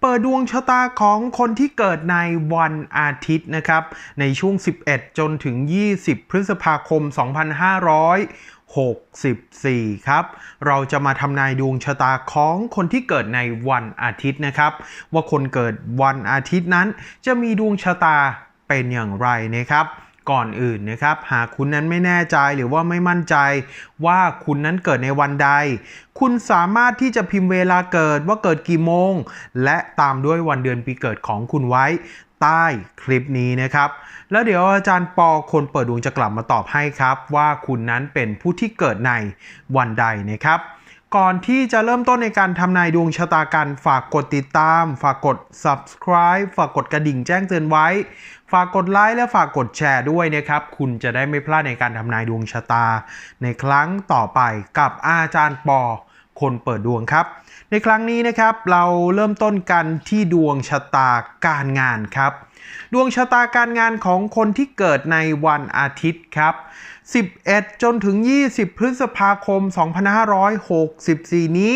เปิดดวงชะตาของคนที่เกิดในวันอาทิตย์นะครับ ในช่วง 11 จนถึง 20 พฤษภาคม 2564 ครับ เราจะมาทำนายดวงชะตาของคนที่เกิดในวันอาทิตย์นะครับ ว่าคนเกิดวันอาทิตย์นั้นจะมีดวงชะตาเป็นอย่างไรนะครับ ก่อนอื่นนะครับ หากคุณนั้นไม่แน่ใจหรือว่าไม่มั่นใจ ว่าคุณนั้นเกิดในวันใด คุณสามารถที่จะพิมพ์เวลาเกิดว่าเกิดกี่โมง และตามด้วยวันเดือนปีเกิดของคุณไว้ใต้คลิปนี้นะครับ แล้วเดี๋ยวอาจารย์ปอคนเปิดดวงจะกลับมาตอบให้ครับ ว่าคุณนั้นเป็นผู้ที่เกิดในวันใดนะครับ ก่อนที่จะเริ่มต้นในการทำนายดวงชะตากัน ฝากกดติดตาม ฝากกด subscribe ฝากกดกระดิ่งแจ้งเตือนไว้ ฝากกดไลค์และฝากกดแชร์ด้วยนะครับ คุณจะได้ไม่พลาดในการทำนายดวงชะตา ในครั้งต่อไปกับอาจารย์ปอ คนเปิดดวงครับ ในครั้งนี้นะครับเราเริ่มต้นกันที่ดวงชะตาการงานครับ ดวงชะตาการงานของคนที่เกิดในวันอาทิตย์ครับ 11 จนถึง 20 พฤษภาคม 2564 นี้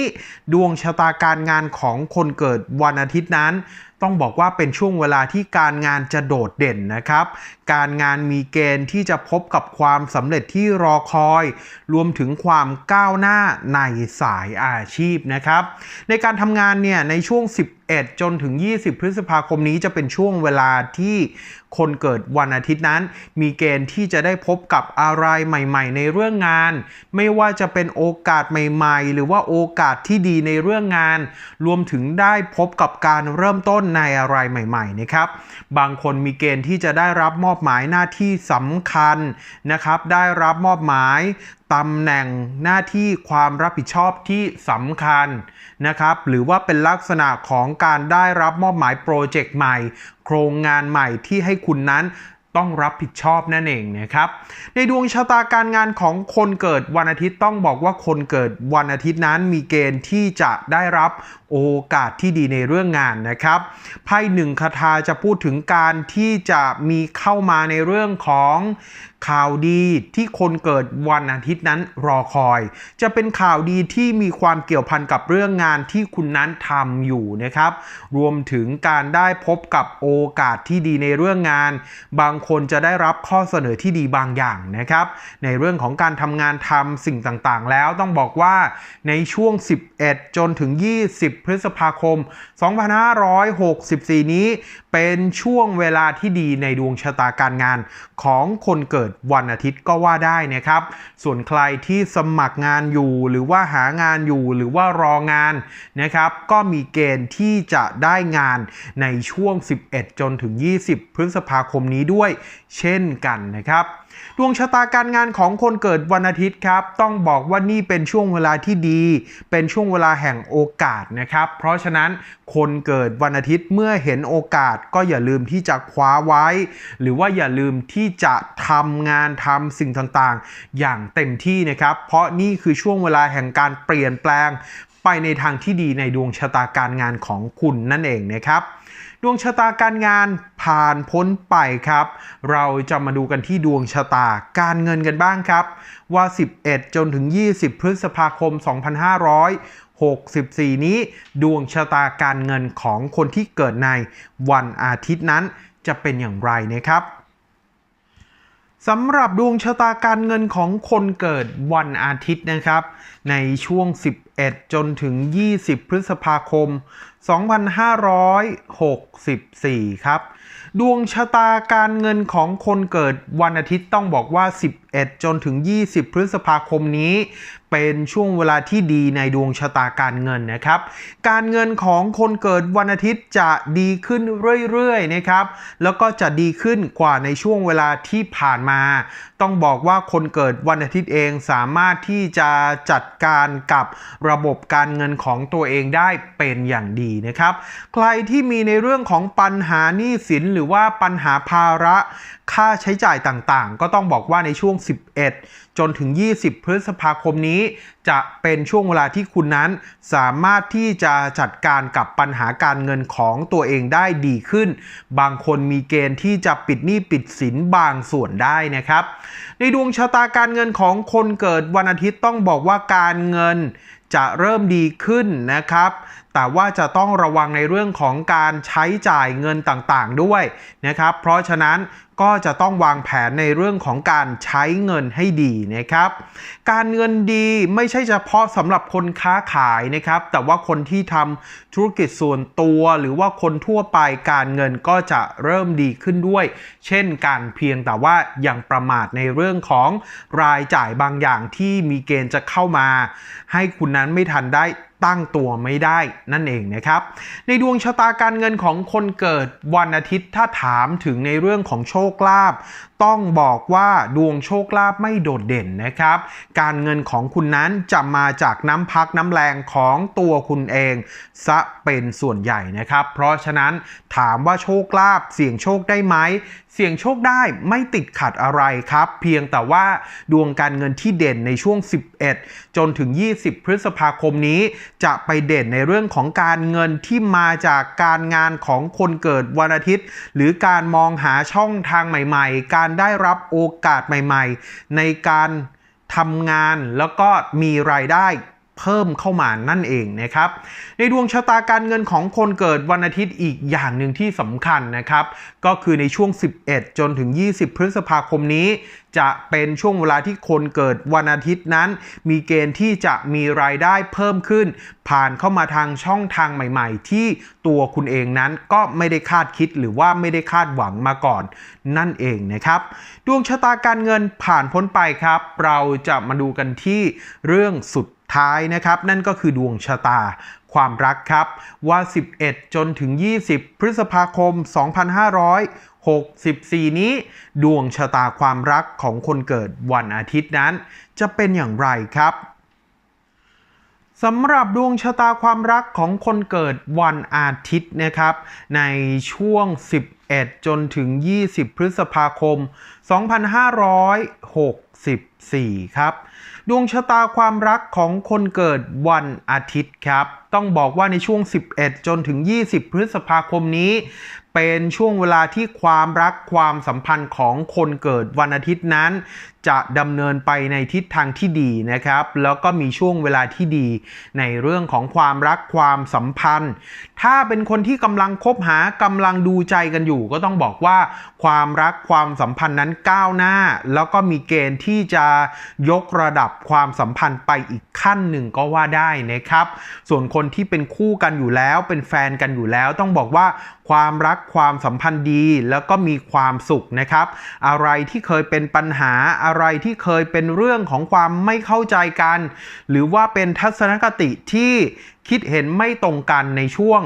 ดวงชะตาการงานของคนเกิดวันอาทิตย์นั้น ต้องบอกว่าเป็นช่วงเวลาที่การงานจะโดดเด่นนะครับ การงานมีเกณฑ์ที่จะพบกับความสำเร็จที่รอคอย รวมถึงความก้าวหน้าในสายอาชีพนะครับ ในการทำงานเนี่ยในช่วง 10 11 จนถึง 20 พฤษภาคมนี้จะเป็นช่วงเวลาที่คนเกิดวันอาทิตย์นั้น มีเกณฑ์ที่จะได้พบกับอะไรใหม่ๆ ในเรื่องงาน ไม่ว่าจะเป็นโอกาสใหม่ๆ หรือว่าโอกาสที่ดีในเรื่องงาน รวมถึงได้พบกับการเริ่มต้นในอะไรใหม่ๆนะครับ บางคนมีเกณฑ์ที่จะได้รับมอบหมายหน้าที่สำคัญนะครับ ได้รับมอบหมาย ตำแหน่งหน้าที่ความรับผิดชอบที่สำคัญนะครับ หรือว่าเป็นลักษณะของการได้รับมอบหมายโปรเจกต์ใหม่ โครงงานใหม่ที่ให้คุณนั้น ต้องรับผิดชอบนั่นเองนะครับ ในดวงชะตาการงานของคนเกิดวันอาทิตย์ต้องบอกว่าคนเกิดวันอาทิตย์นั้นมีเกณฑ์ที่จะได้รับโอกาสที่ดีในเรื่องงานนะครับ ไพ่หนึ่งคาถาจะพูดถึงการที่จะมีเข้ามาในเรื่องของข่าวดีที่คนเกิดวันอาทิตย์นั้นรอคอย จะเป็นข่าวดีที่มีความเกี่ยวพันกับเรื่องงานที่คุณนั้นทำอยู่นะครับ รวมถึงการได้พบกับโอกาสที่ดีในเรื่องงาน บางคนจะได้รับข้อเสนอที่ดีบางอย่างนะครับ ในเรื่องของการทำงานทำสิ่งต่างๆ แล้วต้องบอกว่าในช่วง 11 จนถึง 20 พฤษภาคม 2564 นี้ เป็นช่วงเวลาที่ดีในดวงชะตาการงานของคนเกิดวันอาทิตย์ก็ว่าได้นะครับ ส่วนใครที่สมัครงานอยู่หรือว่าหางานอยู่หรือว่ารองานนะครับ ก็มีเกณฑ์ที่จะได้งานในช่วง 11 จนถึง 20 พฤษภาคมนี้ด้วยเช่นกันนะครับดวงชะตาการงานของคนเกิดวันอาทิตย์ครับ ต้องบอกว่านี่เป็นช่วงเวลาที่ดี เป็นช่วงเวลาแห่งโอกาสนะครับ เพราะฉะนั้นคนเกิดวันอาทิตย์เมื่อเห็นโอกาสก็อย่าลืมที่จะคว้าไว้ หรือว่าอย่าลืมที่จะทำงานทำสิ่งต่างๆ อย่างเต็มที่นะครับ เพราะนี่คือช่วงเวลาแห่งการเปลี่ยนแปลงไปในทางที่ดีในดวงชะตาการงานของคุณนั่นเองนะครับ ดวงชะตาการงานผ่านพ้นไปครับ เราจะมาดูกันที่ดวงชะตาการเงินกันบ้างครับ ว่า 11 จนถึง 20 พฤษภาคม 2564 นี้ ดวงชะตาการเงินของคนที่เกิดในวันอาทิตย์นั้นจะเป็นอย่างไรนะครับสำหรับดวงชะตาการเงินของคนเกิดวันอาทิตย์นะครับ ในช่วง 11 จนถึง 20 พฤษภาคม 2564 ครับ ดวงชะตาการเงินของคนเกิดวันอาทิตย์ต้องบอกว่า 11 จนถึง 20 พฤษภาคมนี้ เป็นช่วงเวลาที่ดีในดวงชะตาการเงินนะครับ การเงินของคนเกิดวันอาทิตย์จะดีขึ้นเรื่อยๆนะครับ แล้วก็จะดีขึ้นกว่าในช่วงเวลาที่ผ่านมา ต้องบอกว่าคนเกิดวันอาทิตย์เองสามารถที่จะจัดการกับระบบการเงินของตัวเองได้เป็นอย่างดีนะครับ ใครที่มีในเรื่องของปัญหาหนี้สินหรือว่าปัญหาภาระค่าใช้จ่ายต่างๆ ก็ต้องบอกว่าในช่วง 11 จนถึง 20 พฤษภาคมนี้ จะเป็นช่วงเวลาที่คุณนั้นสามารถที่จะจัดการกับปัญหาการเงินของตัวเองได้ดีขึ้น บางคนมีเกณฑ์ที่จะปิดหนี้ปิดสินบางส่วนได้นะครับ ในดวงชะตาการเงินของคนเกิดวันอาทิตย์ต้องบอกว่าการเงินจะเริ่มดีขึ้นนะครับ แต่ว่าจะต้องระวังในเรื่องของการใช้จ่ายเงินต่างๆด้วยนะครับ เพราะฉะนั้นก็จะต้องวางแผนในเรื่องของการใช้เงินให้ดีนะครับ การเงินดีไม่ใช่เฉพาะสำหรับคนค้าขายนะครับ แต่ว่าคนที่ทำธุรกิจส่วนตัวหรือว่าคนทั่วไปการเงินก็จะเริ่มดีขึ้นด้วย เช่นการเพียงแต่ว่ายังประมาทในเรื่องของรายจ่ายบางอย่างที่มีเกณฑ์จะเข้ามา ให้คุณนั้นไม่ทันได้ตั้งตัวไม่ได้นั่นเองนะครับ ในดวงชะตาการเงินของคนเกิดวันอาทิตย์ถ้าถามถึงในเรื่องของโชคคลาภต้องบอกว่าดวงโชคลาภไม่โดดเด่นนะครับ การเงินของคุณนั้นจะมาจากน้ำพักน้ำแรงของตัวคุณเองซะเป็นส่วนใหญ่นะครับ เพราะฉะนั้นถามว่าโชคลาภเสี่ยงโชคได้ไหมเสี่ยงโชคได้ไม่ติดขัดอะไรครับ เพียงแต่ว่าดวงการเงินที่เด่นในช่วง 11 จนถึง 20 พฤษภาคมนี้ จะไปเด่นในเรื่องของการเงินที่มาจากการงานของคนเกิดวันอาทิตย์ หรือการมองหาช่องทางใหม่ๆ การได้รับโอกาสใหม่ๆ ในการทำงานแล้วก็มีรายได้ เพิ่มเข้ามานั่นเองนะครับ ในดวงชะตาการเงินของคนเกิดวันอาทิตย์อีกอย่างหนึ่งที่สำคัญนะครับ ก็คือในช่วง 11 จนถึง 20 พฤษภาคมนี้ จะเป็นช่วงเวลาที่คนเกิดวันอาทิตย์นั้น มีเกณฑ์ที่จะมีรายได้เพิ่มขึ้น ผ่านเข้ามาทางช่องทางใหม่ๆ ที่ตัวคุณเองนั้นก็ไม่ได้คาดคิดหรือว่าไม่ได้คาดหวังมาก่อน นั่นเองนะครับ ดวงชะตาการเงินผ่านพ้นไปครับ เราจะมาดูกันที่เรื่องสุด ท้ายนะครับ นั่นก็คือดวงชะตาความรักครับว่า 11 จนถึง 20 พฤษภาคม 2564 นี้ ดวงชะตาความรักของคนเกิดวันอาทิตย์นั้น จะเป็นอย่างไรครับสำหรับดวงชะตาความรักของคนเกิดวันอาทิตย์นะครับ ในช่วง11 จนถึง 20 พฤษภาคม 2564 ครับ ดวงชะตาความรักของคนเกิดวันอาทิตย์ครับ ต้องบอกว่าในช่วง 11 จนถึง 20 พฤษภาคมนี้ เป็นช่วงเวลาที่ความรักความสัมพันธ์ของคนเกิดวันอาทิตย์นั้น จะดำเนินไปในทิศทางที่ดีนะครับ แล้วก็มีช่วงเวลาที่ดี ในเรื่องของความรักความสัมพันธ์ ถ้าเป็นคนที่กำลังคบหากำลังดูใจกันอยู่อยู่ก็ต้องบอกว่าความรักความสัมพันธ์นั้นก้าวหน้า แล้วก็มีเกณฑ์ที่จะยกระดับความสัมพันธ์ไปอีกขั้นหนึ่งก็ว่าได้นะครับ ส่วนคนที่เป็นคู่กันอยู่แล้วเป็นแฟนกันอยู่แล้ว ต้องบอกว่าความรักความสัมพันธ์ดี แล้วก็มีความสุขนะครับ อะไรที่เคยเป็นปัญหาอะไรที่เคยเป็นเรื่องของความไม่เข้าใจกัน หรือว่าเป็นทัศนคติที่คิดเห็นไม่ตรงกันในช่วง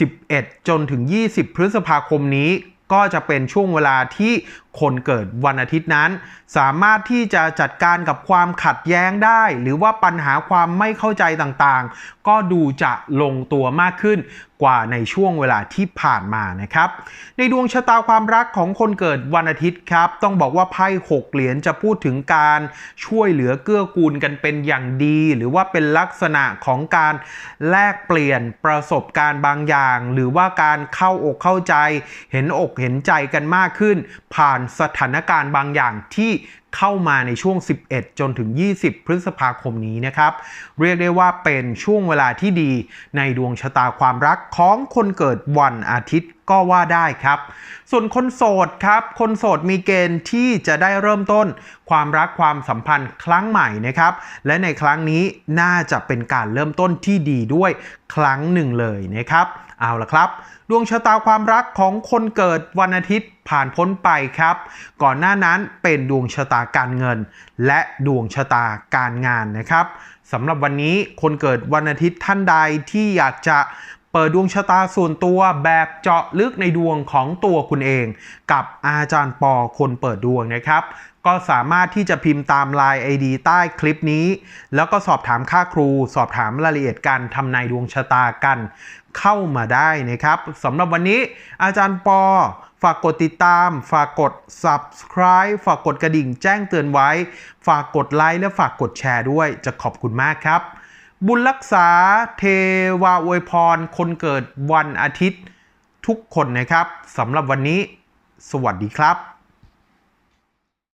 11 จนถึง 20 พฤษภาคมนี้ก็จะเป็นช่วงเวลาที่ คนเกิดวันอาทิตย์นั้น สามารถที่จะจัดการกับความขัดแย้งได้ หรือว่าปัญหาความไม่เข้าใจต่างๆ ก็ดูจะลงตัวมากขึ้นกว่าในช่วงเวลาที่ผ่านมานะครับ ในดวงชะตาความรักของคนเกิดวันอาทิตย์ครับ ต้องบอกว่าไพ่หกเหรียญจะพูดถึงการช่วยเหลือเกื้อกูลกันเป็นอย่างดี หรือว่าเป็นลักษณะของการแลกเปลี่ยนประสบการณ์บางอย่าง หรือว่าการเข้าอกเข้าใจ เห็นอกเห็นใจกันมากขึ้น ผ่านสถานการณ์บางอย่างที่เข้ามาในช่วง 11 จนถึง 20 พฤษภาคมนี้นะครับ เรียกได้ว่าเป็นช่วงเวลาที่ดีในดวงชะตาความรักของคนเกิดวันอาทิตย์ก็ว่าได้ครับ ส่วนคนโสดครับ คนโสดมีเกณฑ์ที่จะได้เริ่มต้นความรักความสัมพันธ์ครั้งใหม่นะครับ และในครั้งนี้น่าจะเป็นการเริ่มต้นที่ดีด้วยครั้งหนึ่งเลยนะครับ เอาละครับ ดวงชะตาความรักของคนเกิดวันอาทิตย์ผ่านพ้นไปครับ ก่อนหน้านั้นเป็นดวงชะตาการเงิน และดวงชะตาการงานนะครับสำหรับวันนี้คนเกิดวันอาทิตย์ท่านใดที่อยากจะเปิดดวงชะตาส่วนตัวแบบเจาะลึกในดวงของตัวคุณเอง กับอาจารย์ปอคนเปิดดวงนะครับ ก็สามารถที่จะพิมพ์ตาม Line ID ใต้คลิปนี้ แล้วก็สอบถามค่าครู สอบถามรายละเอียดการทำนายดวงชะตากัน เข้ามาได้นะครับสำหรับวันนี้อาจารย์ปอ ฝากกดติดตาม ฝากกด subscribe ฝากกดกระดิ่งแจ้งเตือนไว้ ฝากกดไลค์และฝากกดแชร์ด้วย จะขอบคุณมากครับ บุญรักษาเทวาอวยพร คนเกิดวันอาทิตย์ ทุกคนนะครับสำหรับวันนี้ สวัสดีครับ